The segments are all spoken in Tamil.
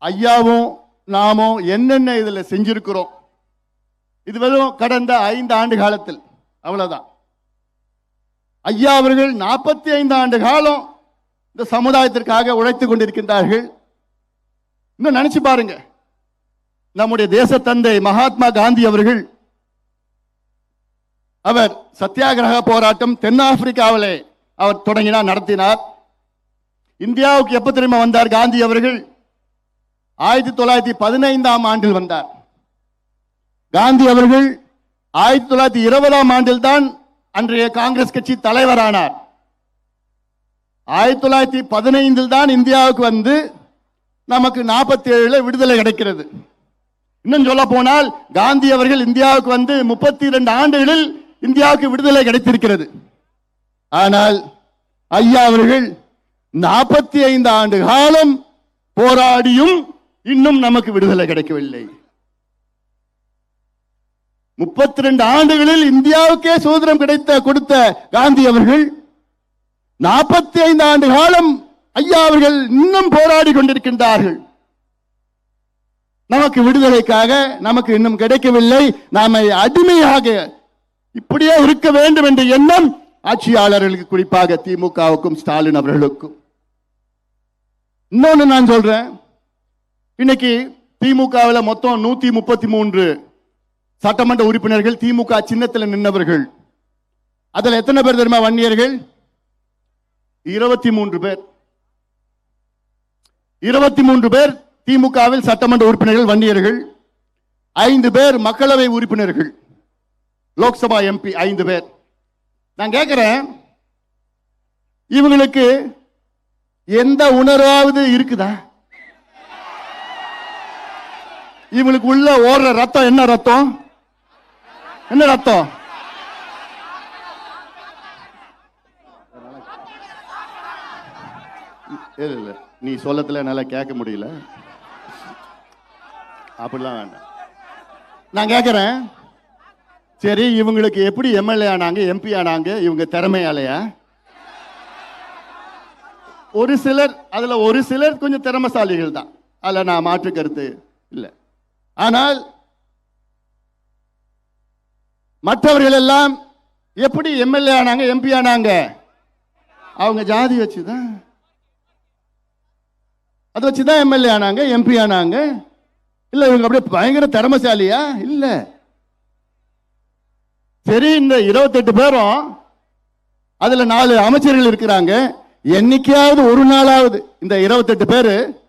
ஐயாவும் நாமும் என்னென்ன இதில் செஞ்சிருக்கிறோம்? இது வெறும் கடந்த ஐந்து ஆண்டு காலத்தில். அவ்வளவுதான். ஐயா அவர்கள் நாற்பத்தி ஐந்து ஆண்டு காலம் இந்த சமுதாயத்திற்காக உழைத்துக் கொண்டிருக்கின்றார்கள். இன்னும் நினைச்சு பாருங்க. நம்முடைய தேச தந்தை மகாத்மா காந்தி அவர்கள் அவர் சத்தியாகிரக போராட்டம் தென்னாப்பிரிக்காவிலே அவர் தொடங்கினார் நடத்தினார். இந்தியாவுக்கு எப்ப திரும்ப வந்தார் காந்தி அவர்கள்? ஆயிரத்தி தொள்ளாயிரத்தி பதினைந்தாம் ஆண்டில் வந்தார். காந்தி அவர்கள் ஆயிரத்தி தொள்ளாயிரத்தி இருபதாம் ஆண்டில் தான் அன்றைய காங்கிரஸ் கட்சி தலைவரானார். ஆயிரத்தி தொள்ளாயிரத்தி பதினைந்தில் தான் இந்தியாவுக்கு வந்து நமக்கு நாற்பத்தி ஏழுல விடுதலை கிடைக்கிறது. இன்னும் சொல்ல போனால் காந்தி அவர்கள் இந்தியாவுக்கு வந்து முப்பத்தி இரண்டு ஆண்டுகளில் இந்தியாவுக்கு விடுதலை கிடைத்திருக்கிறது. ஆனால் ஐயா அவர்கள் நாற்பத்தி ஐந்து ஆண்டு காலம் போராடியும் இன்னும் நமக்கு விடுதலை கிடைக்கவில்லை. முப்பத்தி ரெண்டு ஆண்டுகளில் இந்தியாவுக்கே சுதந்திரம் கிடைத்த கொடுத்த காந்தி அவர்கள் நாற்பத்தி ஐந்து ஆண்டு காலம் ஐயா அவர்கள் இன்னும் போராடி கொண்டிருக்கின்றார்கள். நமக்கு விடுதலைக்காக நமக்கு இன்னும் கிடைக்கவில்லை. நாம அடிமையாக இப்படியே இருக்க வேண்டும் என்ற எண்ணம் ஆட்சியாளர்களுக்கு குறிப்பாக திமுகவுக்கும் ஸ்டாலின் அவர்களுக்கும். இன்னொன்னு நான் சொல்றேன். இன்னைக்கு திமுகவில் மொத்தம் நூத்தி முப்பத்தி மூன்று சட்டமன்ற உறுப்பினர்கள் திமுக சின்னத்தில் நின்றவர்கள் அதில் எத்தனை பேர் தெரியுமா வன்னியர்கள்? இருபத்தி மூன்று பேர். இருபத்தி மூன்று பேர் திமுகவில் சட்டமன்ற உறுப்பினர்கள் வன்னியர்கள். ஐந்து பேர் மக்களவை உறுப்பினர்கள். லோக்சபா எம்பி ஐந்து பேர். நான் கேட்கிறேன் இவங்களுக்கு எந்த உணர்வாவது இருக்குதா? இவங்களுக்கு உள்ள ஓடுற ரத்தம் என்ன ரத்தம்? என்ன ரத்தம்? இல்லை இல்லை. நீ சொல்லத்துல என்னால கேட்க முடியல. அப்படிலாம் வேண்டாம். நான் கேட்குறேன். சரி இவங்களுக்கு எப்படி எம்எல்ஏ ஆனாங்க எம்பி ஆனாங்க இவங்க திறமையாலையா? ஒரு சிலர் அதில் ஒரு சிலர் கொஞ்சம் திறமசாலிகள் தான் அதில் நான் மாற்று கருத்து இல்லை. ஆனால் மற்றவர்கள் எல்லாம் எப்படி எம்எல்ஏ ஆனாங்க எம்பி ஆனாங்க? அவங்க ஜாதி வச்சுதான். அதை வச்சுதான் எம்எல்ஏ ஆனாங்க எம்பி ஆனாங்க. இல்ல இவங்க அப்படியே பயங்கர திறமசாலியா? இல்ல. சரி இந்த இருபத்தெட்டு பேரும் அதுல நாலு அமைச்சர்கள் இருக்கிறாங்க. என்னைக்காவது ஒரு நாளாவது இந்த இருபத்தெட்டு பேரு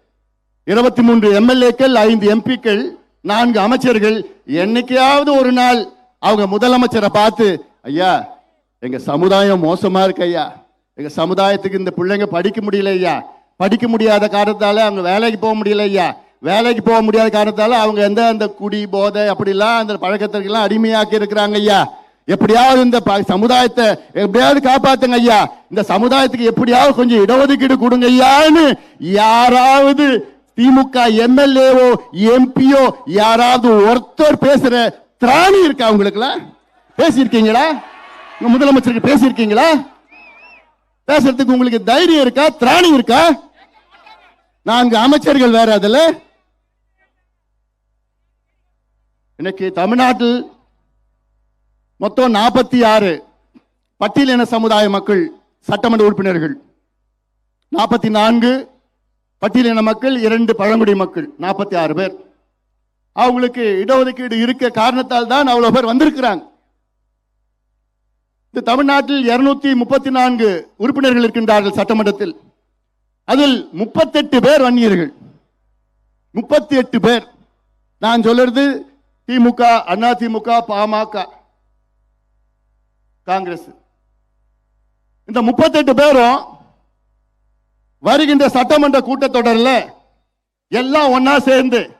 இருபத்தி மூன்று எம்எல்ஏக்கள் ஐந்து எம்பிக்கள் நான்கு அமைச்சர்கள் என்னைக்காவது ஒரு நாள் அவங்க முதலமைச்சரை பார்த்து ஐயா எங்க சமுதாயம் மோசமா இருக்கு ஐயா. எங்க சமுதாயத்துக்கு இந்த பிள்ளைங்க படிக்க முடியல ஐயா. படிக்க முடியாத காரணத்தால அவங்க வேலைக்கு போக முடியல ஐயா. வேலைக்கு போக முடியாத காரணத்தால அவங்க எந்த அந்த குடி போதை அப்படிலாம் அந்த பழக்கத்திற்கெல்லாம் அடிமையாக்கி இருக்கிறாங்க ஐயா. எப்படியாவது இந்த ப- சமுதாயத்தை எப்படியாவது காப்பாத்துங்க ஐயா. இந்த சமுதாயத்துக்கு எப்படியாவது கொஞ்சம் இடஒதுக்கீடு கொடுங்க ஐயான்னு யாராவது திமுக எம்எல்ஏவோ எம்பியோ யாராவது ஒருத்தர் பேசுற திராணி இருக்கா உங்களுக்குலாம் பேசியிருக்கீங்களா? முதலமைச்சருக்கு பேசியிருக்கீங்களா? பேசுறதுக்கு உங்களுக்கு தைரியம் இருக்கா? திராணி இருக்கா? நான்கு அமைச்சர்கள் வேற அதுல. இன்னைக்கு தமிழ்நாட்டில் மொத்தம் நாற்பத்தி ஆறு பட்டியலின சமுதாய மக்கள் சட்டமன்ற உறுப்பினர்கள். நாற்பத்தி நான்கு பட்டியலின மக்கள் இரண்டு பழங்குடி மக்கள் நாற்பத்தி ஆறு பேர். அவங்களுக்கு இடஒதுக்கீடு இருக்க காரணத்தால் தான் அவ்வளவு பேர் வந்திருக்கிறாங்க. இந்த தமிழ்நாட்டில் இருநூத்தி முப்பத்தி நான்கு உறுப்பினர்கள் இருக்கின்றார்கள் சட்டமன்றத்தில். அதில் முப்பத்தெட்டு பேர் வன்னியர்கள். முப்பத்தி எட்டு பேர். நான் சொல்றது திமுக அண்ணா திமுக பாமக காங்கிரஸ். இந்த முப்பத்தெட்டு பேரும் வருகின்ற சட்டமன்ற கூட்டத்தொடரில் எல்லாம் ஒன்னா சேர்ந்து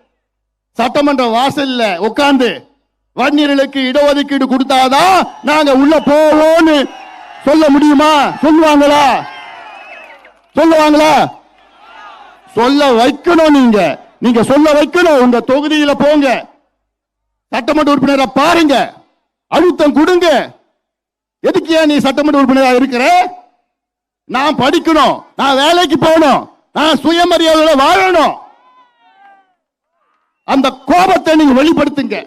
சட்டமன்ற வாசல்ல உட்கார்ந்து வன்னியர்களுக்கு இடஒதுக்கீடு கொடுத்தாதான் நாங்க உள்ள போவோம்னு சொல்ல முடியுமா? சொல்லுவாங்களா? சொல்லுவாங்களா? சொல்ல வைக்கணும் நீங்க. நீங்க சொல்ல வைக்கணும். உங்க தொகுதியில போங்க. சட்டமன்ற உறுப்பினரை பாருங்க. அழுத்தம் கொடுங்க. எதுக்கு ஏன் நீ சட்டமன்ற உறுப்பினராக இருக்கிற? நான் படிக்கணும் நான் வேலைக்கு போகணும் நான் சுயமரியாதையோட வாழணும். அந்த கோபத்தை நீங்க வெளிப்படுத்துங்க.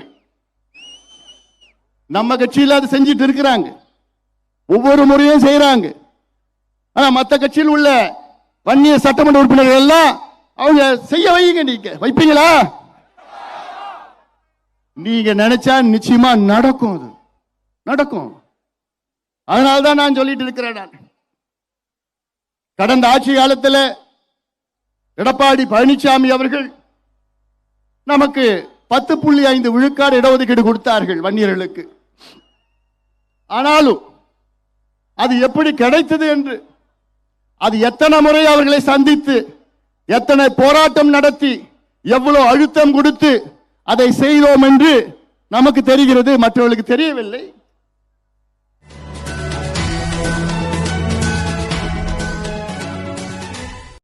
நம்ம கட்சியில் அது செஞ்சிட்டு இருக்கிறாங்க. ஒவ்வொரு முறையும் செய்யறாங்க ஆனா மற்ற கட்சியில் உள்ள வன்னிய சட்டமன்ற உறுப்பினர்கள் எல்லாம் அவங்க செய்ய வைங்க நீங்க. வைப்பீங்களா? நீங்க நினைச்சா நிச்சயமா நடக்கும் அது. நடக்கும். அதனால தான் நான் சொல்லிட்டு இருக்கிறேன் நான். கடந்த ஆட்சி காலத்தில் எடப்பாடி பழனிசாமி அவர்கள் நமக்கு பத்து புள்ளி ஐந்து விழுக்காடு இடஒதுக்கீடு கொடுத்தார்கள் வன்னியர்களுக்கு. ஆனாலும் அது எப்படி கிடைத்தது என்று அது எத்தனை முறை அவர்களை சந்தித்து எத்தனை போராட்டம் நடத்தி எவ்வளவு அழுத்தம் கொடுத்து அதை செய்தோம் என்று நமக்கு தெரிகிறது மற்றவர்களுக்கு தெரியவில்லை.